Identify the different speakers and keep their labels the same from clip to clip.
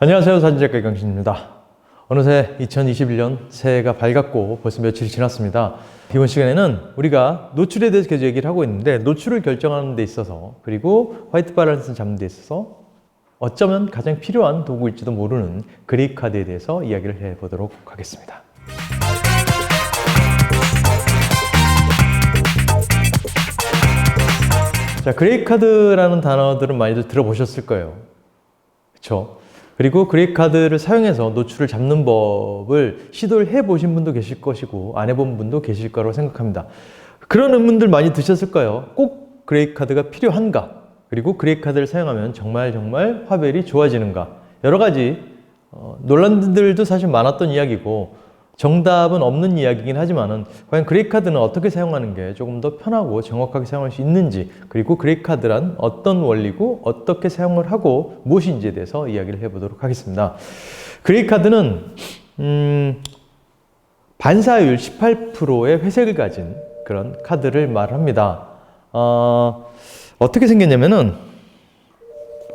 Speaker 1: 안녕하세요. 사진작가 강신입니다. 어느새 2021년 새해가 밝았고 벌써 며칠이 지났습니다. 이번 시간에는 우리가 노출에 대해서 계속 얘기를 하고 있는데 노출을 결정하는 데 있어서 그리고 화이트 밸런스 잡는 데 있어서 어쩌면 가장 필요한 도구일지도 모르는 그레이 카드에 대해서 이야기를 해보도록 하겠습니다. 자, 그레이 카드라는 단어들은 많이들 들어보셨을 거예요. 그렇죠? 그리고 그레이 카드를 사용해서 노출을 잡는 법을 시도를 해 보신 분도 계실 것이고 안 해본 분도 계실 거라고 생각합니다. 그런 의문들 많이 드셨을 거예요. 꼭 그레이 카드가 필요한가? 그리고 그레이 카드를 사용하면 정말 정말 화벨이 좋아지는가? 여러 가지 어, 논란들도 사실 많았던 이야기고 정답은 없는 이야기긴 하지만은 과연 그레이 카드는 어떻게 사용하는 게 조금 더 편하고 정확하게 사용할 수 있는지 그리고 그레이 카드란 어떤 원리고 어떻게 사용을 하고 무엇인지에 대해서 이야기를 해보도록 하겠습니다. 그레이 카드는 음, 반사율 18%의 회색을 가진 그런 카드를 말합니다. 어, 어떻게 생겼냐면은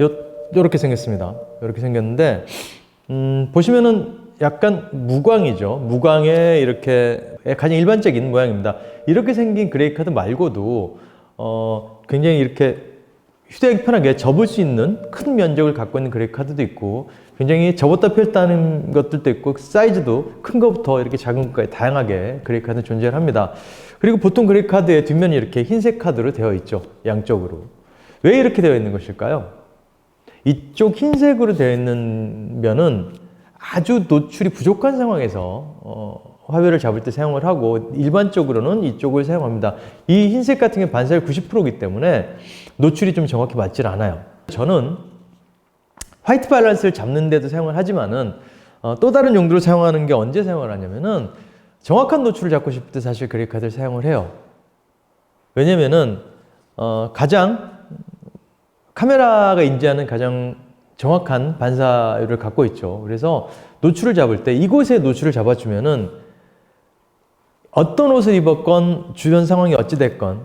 Speaker 1: 요, 요렇게 생겼습니다. 요렇게 생겼는데 음, 보시면은 약간 무광이죠. 무광에 이렇게 가장 일반적인 모양입니다. 이렇게 생긴 그레이 카드 말고도 어, 굉장히 이렇게 휴대하기 편하게 접을 수 있는 큰 면적을 갖고 있는 그레이 카드도 있고 굉장히 접었다 펼다는 것들도 있고 사이즈도 큰 것부터 이렇게 작은 것까지 다양하게 그레이 카드는 존재를 합니다. 그리고 보통 그레이 카드의 뒷면이 이렇게 흰색 카드로 되어 있죠. 양쪽으로. 왜 이렇게 되어 있는 것일까요? 이쪽 흰색으로 되어 있는 면은 아주 노출이 부족한 상황에서 어, 화면을 잡을 때 사용을 하고 일반적으로는 이쪽을 사용합니다. 이 흰색 같은 게 반사율 90%이기 때문에 노출이 좀 정확히 맞질 않아요. 저는 화이트 밸런스를 잡는데도 사용을 하지만은 어, 또 다른 용도로 사용하는 게 언제 사용을 하냐면은 정확한 노출을 잡고 싶을 때 사실 그래픽 카드를 사용을 해요. 왜냐면은 어, 가장 카메라가 인지하는 가장 정확한 반사율을 갖고 있죠. 그래서 노출을 잡을 때 이곳에 노출을 잡아주면은 어떤 옷을 입었건 주변 상황이 어찌됐건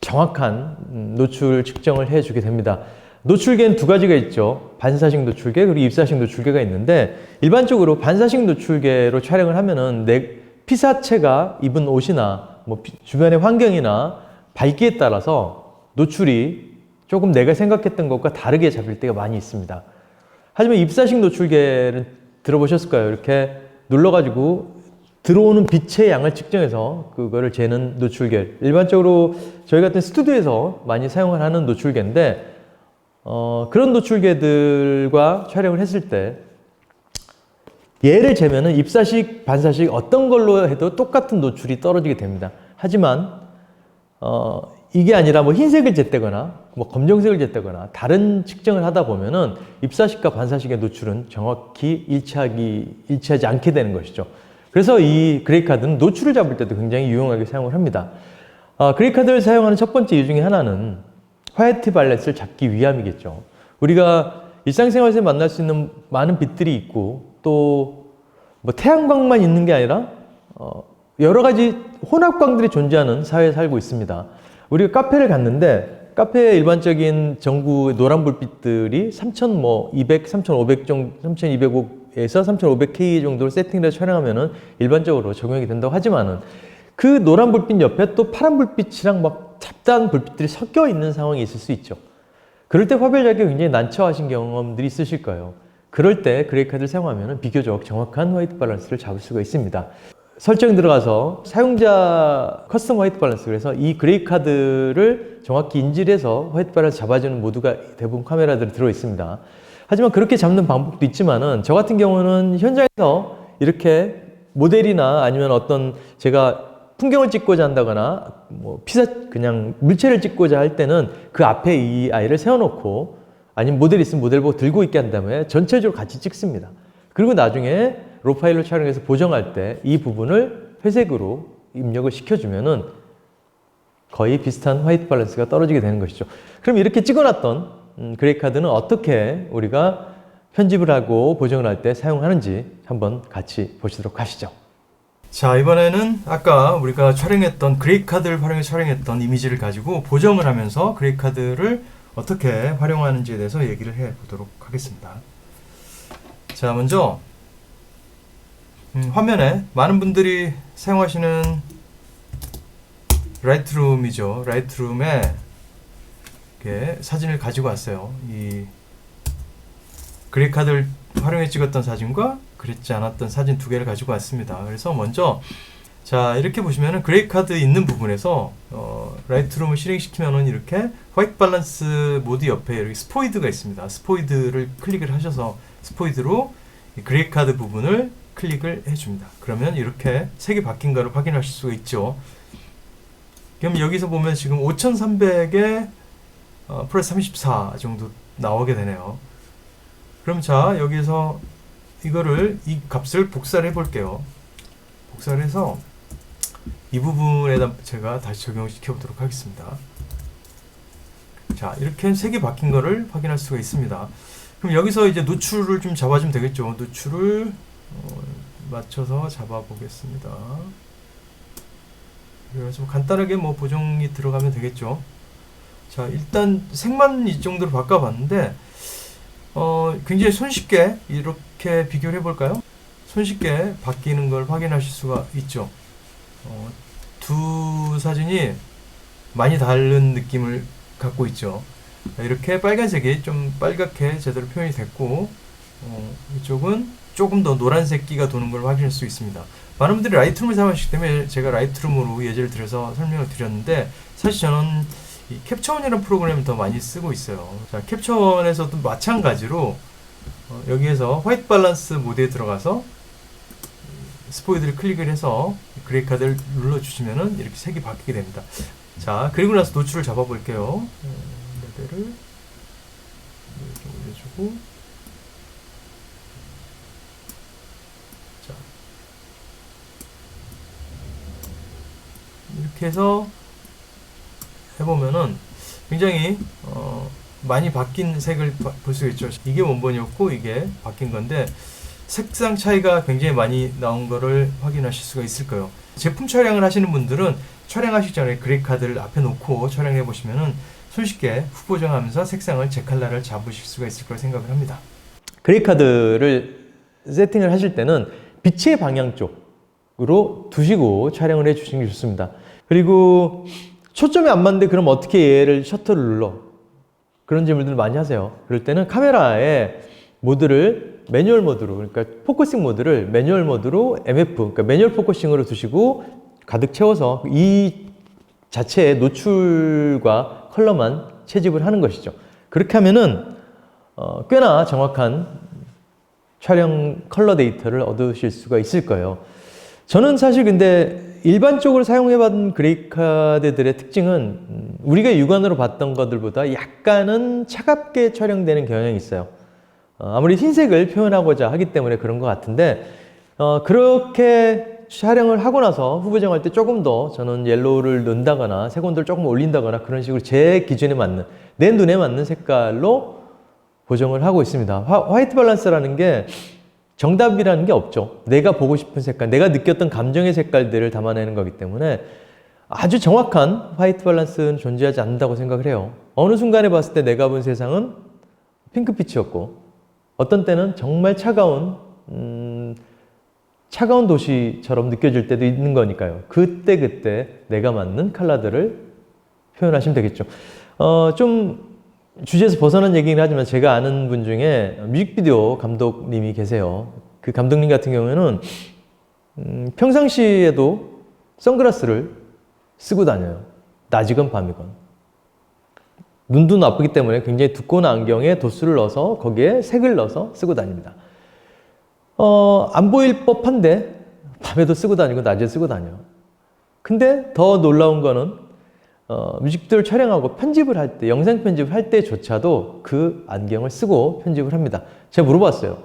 Speaker 1: 정확한 노출 측정을 해주게 됩니다. 노출계는 두 가지가 있죠. 반사식 노출계 그리고 입사식 노출계가 있는데 일반적으로 반사식 노출계로 촬영을 하면은 내 피사체가 입은 옷이나 뭐 주변의 환경이나 밝기에 따라서 노출이 조금 내가 생각했던 것과 다르게 잡힐 때가 많이 있습니다. 하지만 입사식 노출계를 들어보셨을까요? 이렇게 눌러가지고 들어오는 빛의 양을 측정해서 그거를 재는 노출계. 일반적으로 저희 같은 스튜디오에서 많이 사용을 하는 노출계인데, 어, 그런 노출계들과 촬영을 했을 때, 얘를 재면은 입사식, 반사식 어떤 걸로 해도 똑같은 노출이 떨어지게 됩니다. 하지만, 어, 이게 아니라 뭐 흰색을 쟀다거나 뭐 검정색을 쟀다거나 다른 측정을 하다 보면은 입사식과 반사식의 노출은 정확히 일치하기 일치하지 않게 되는 것이죠. 그래서 이 그레이 카드는 노출을 잡을 때도 굉장히 유용하게 사용을 합니다. 아, 그레이 카드를 사용하는 첫 번째 이유 중에 하나는 화이트 발렛을 잡기 위함이겠죠. 우리가 일상생활에서 만날 수 있는 많은 빛들이 있고 또 뭐 태양광만 있는 게 아니라 어, 여러 가지 혼합광들이 존재하는 사회에 살고 있습니다. 우리가 카페를 갔는데 카페의 일반적인 전구 노란 불빛들이 3,200, 뭐3,500 정도, 3,200에서 3,500K 정도로 세팅해서 촬영하면은 일반적으로 적용이 된다고 하지만은 그 노란 불빛 옆에 또 파란 불빛이랑 막 잡다한 불빛들이 섞여 있는 상황이 있을 수 있죠. 그럴 때 화별 자격이 굉장히 난처하신 경험들이 있으실 거예요. 그럴 때 그레이 카드를 사용하면 비교적 정확한 화이트 밸런스를 잡을 수가 있습니다. 설정 들어가서 사용자 커스텀 화이트 밸런스 그래서 이 그레이 카드를 정확히 인지를 해서 화이트 밸런스 잡아주는 모두가 대부분 카메라들이 들어 있습니다. 하지만 그렇게 잡는 방법도 있지만은 저 같은 경우는 현장에서 이렇게 모델이나 아니면 어떤 제가 풍경을 찍고자 한다거나 뭐 피사 그냥 물체를 찍고자 할 때는 그 앞에 이 아이를 세워놓고 아니면 모델 있으면 모델 보고 들고 있게 한 다음에 전체적으로 같이 찍습니다. 그리고 나중에 로파일로 촬영해서 보정할 때 이 부분을 회색으로 입력을 시켜주면은 거의 비슷한 화이트 밸런스가 떨어지게 되는 것이죠. 그럼 이렇게 찍어놨던 음, 그레이 카드는 어떻게 우리가 편집을 하고 보정을 할 때 사용하는지 한번 같이 보시도록 하시죠. 자 이번에는 아까 우리가 촬영했던 그레이 카드를 활용해 촬영했던 이미지를 가지고 보정을 하면서 그레이 카드를 어떻게 활용하는지에 대해서 얘기를 해 보도록 하겠습니다. 자, 먼저 음, 화면에 많은 분들이 사용하시는 라이트룸이죠. 라이트룸에 사진을 가지고 왔어요. 이 그래픽카드를 활용해 찍었던 사진과 그렇지 않았던 사진 두 개를 가지고 왔습니다. 그래서 먼저 자 이렇게 보시면은 그래픽카드 있는 부분에서 어, 라이트룸을 실행시키면은 이렇게 화이트 밸런스 모드 옆에 이렇게 스포이드가 있습니다. 스포이드를 클릭을 하셔서 스포이드로 이 그래픽카드 부분을 클릭을 해줍니다. 그러면 이렇게 색이 바뀐 거를 확인하실 수가 있죠. 그럼 여기서 보면 지금 5300에 어, 플러스 34 정도 나오게 되네요. 그럼 자 여기서 이거를 이 값을 복사를 해볼게요. 복사를 해서 이 부분에다 제가 다시 적용시켜 보도록 하겠습니다. 자 이렇게 색이 바뀐 거를 확인할 수가 있습니다. 그럼 여기서 이제 노출을 좀 잡아주면 되겠죠. 노출을 어, 맞춰서 잡아보겠습니다. 그래서 간단하게 뭐 보정이 들어가면 되겠죠. 자 일단 색만 이 정도로 바꿔봤는데 어, 굉장히 손쉽게 이렇게 비교를 해볼까요? 손쉽게 바뀌는 걸 확인하실 수가 있죠. 어, 두 사진이 많이 다른 느낌을 갖고 있죠. 이렇게 빨간색이 좀 빨갛게 제대로 표현이 됐고 어, 이쪽은 조금 더 노란색기가 도는 걸 확인할 수 있습니다. 많은 분들이 라이트룸을 사용하시기 때문에 제가 라이트룸으로 예제를 들어서 설명을 드렸는데 사실 저는 이 캡처원이라는 프로그램을 더 많이 쓰고 있어요. 자, 캡처원에서도 마찬가지로 어, 여기에서 화이트 밸런스 모드에 들어가서 스포이드를 클릭을 해서 그레이 카드를 눌러주시면은 이렇게 색이 바뀌게 됩니다. 자, 그리고 나서 노출을 잡아볼게요. 어, 레벨을 좀 올려주고 이렇게 해서 해보면은 굉장히 어, 많이 바뀐 색을 볼 수 있죠. 이게 원본이었고 이게 바뀐 건데 색상 차이가 굉장히 많이 나온 거를 확인하실 수가 있을 거예요. 제품 촬영을 하시는 분들은 촬영하시기 전에 그래픽 카드를 앞에 놓고 촬영해 보시면은 손쉽게 후보정하면서 색상을 제 컬러를 잡으실 수가 있을 거라 생각을 합니다. 그래픽 카드를 세팅을 하실 때는 빛의 방향 쪽으로 두시고 촬영을 해 주시는 게 좋습니다. 그리고 초점이 안 맞는데 그럼 어떻게 얘를 셔터를 눌러? 그런 질문들 많이 하세요. 그럴 때는 카메라에 모드를 매뉴얼 모드로 그러니까 포커싱 모드를 매뉴얼 모드로 MF 그러니까 매뉴얼 포커싱으로 두시고 가득 채워서 이 자체의 노출과 컬러만 채집을 하는 것이죠. 그렇게 하면은 어, 꽤나 정확한 촬영 컬러 데이터를 얻으실 수가 있을 거예요. 저는 사실 근데 일반적으로 사용해봤던 그래픽카드들의 특징은 음, 우리가 육안으로 봤던 것들보다 약간은 차갑게 촬영되는 경향이 있어요. 어, 아무리 흰색을 표현하고자 하기 때문에 그런 것 같은데 어, 그렇게 촬영을 하고 나서 후보정할 때 조금 더 저는 옐로우를 넣는다거나 색온도를 조금 올린다거나 그런 식으로 제 기준에 맞는 내 눈에 맞는 색깔로 보정을 하고 있습니다. 화, 화이트 밸런스라는 게 정답이라는 게 없죠. 내가 보고 싶은 색깔, 내가 느꼈던 감정의 색깔들을 담아내는 거기 때문에 아주 정확한 화이트 밸런스는 존재하지 않는다고 생각을 해요. 어느 순간에 봤을 때 내가 본 세상은 핑크빛이었고 어떤 때는 정말 차가운 음, 차가운 도시처럼 느껴질 때도 있는 거니까요. 그때 그때 내가 맞는 컬러들을 표현하시면 되겠죠. 어, 좀 주제에서 벗어난 얘기긴 하지만 제가 아는 분 중에 뮤직비디오 감독님이 계세요. 그 감독님 같은 경우에는 음, 평상시에도 선글라스를 쓰고 다녀요. 낮이건 밤이건. 눈도 나쁘기 때문에 굉장히 두꺼운 안경에 도수를 넣어서 거기에 색을 넣어서 쓰고 다닙니다. 어, 안 보일 법한데 밤에도 쓰고 다니고 낮에 쓰고 다녀. 근데 더 놀라운 거는 어, 뮤직비디오를 촬영하고 편집을 할 때, 영상 편집을 할 때조차도 그 안경을 쓰고 편집을 합니다. 제가 물어봤어요.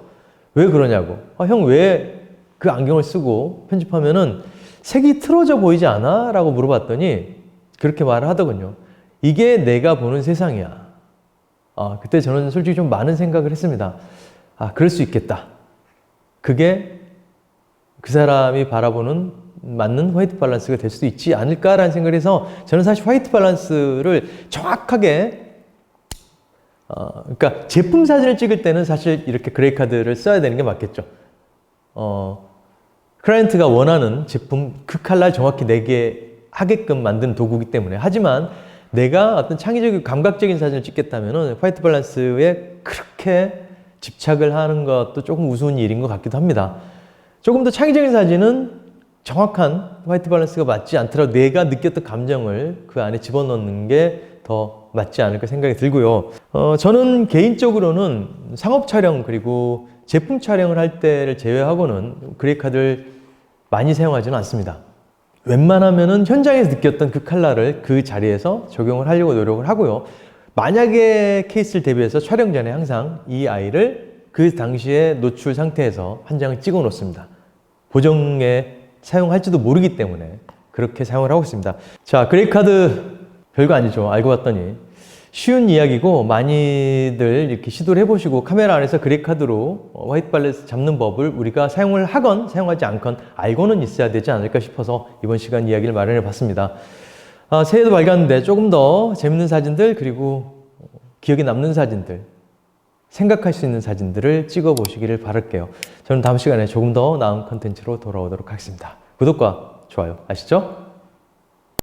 Speaker 1: 왜 그러냐고. 아, 형, 왜 그 안경을 쓰고 편집하면은 색이 틀어져 보이지 않아? 라고 물어봤더니 그렇게 말을 하더군요. 이게 내가 보는 세상이야. 아, 그때 저는 솔직히 좀 많은 생각을 했습니다. 아, 그럴 수 있겠다. 그게 그 사람이 바라보는 맞는 화이트 밸런스가 될 수도 있지 않을까라는 생각을 해서 저는 사실 화이트 밸런스를 정확하게 어, 그러니까 제품 사진을 찍을 때는 사실 이렇게 그레이 카드를 써야 되는 게 맞겠죠. 어, 클라이언트가 원하는 제품 그 칼라 정확히 내게 하게끔 만든 도구이기 때문에 하지만 내가 어떤 창의적이고 감각적인 사진을 찍겠다면은 화이트 밸런스에 그렇게 집착을 하는 것도 조금 우스운 일인 것 같기도 합니다. 조금 더 창의적인 사진은 정확한 화이트 밸런스가 맞지 않더라도 내가 느꼈던 감정을 그 안에 집어넣는 게 더 맞지 않을까 생각이 들고요. 어, 저는 개인적으로는 상업 촬영 그리고 제품 촬영을 할 때를 제외하고는 그레이카드를 많이 사용하지는 않습니다. 웬만하면은 현장에서 느꼈던 그 칼라를 그 자리에서 적용을 하려고 노력을 하고요. 만약에 케이스를 대비해서 촬영 전에 항상 이 아이를 그 당시에 노출 상태에서 한 장을 찍어 놓습니다. 보정에 사용할지도 모르기 때문에 그렇게 사용을 하고 있습니다. 자, 그레이카드 별거 아니죠. 알고 봤더니 쉬운 이야기고 많이들 이렇게 시도를 해보시고 카메라 안에서 그래카드로 어, 화이트 발렛 잡는 법을 우리가 사용을 하건 사용하지 않건 알고는 있어야 되지 않을까 싶어서 이번 시간 이야기를 마련해 봤습니다. 아, 새해도 밝았는데 조금 더 재밌는 사진들 그리고 기억에 남는 사진들 생각할 수 있는 사진들을 찍어 보시기를 바랄게요. 저는 다음 시간에 조금 더 나은 컨텐츠로 돌아오도록 하겠습니다. 구독과 좋아요 아시죠?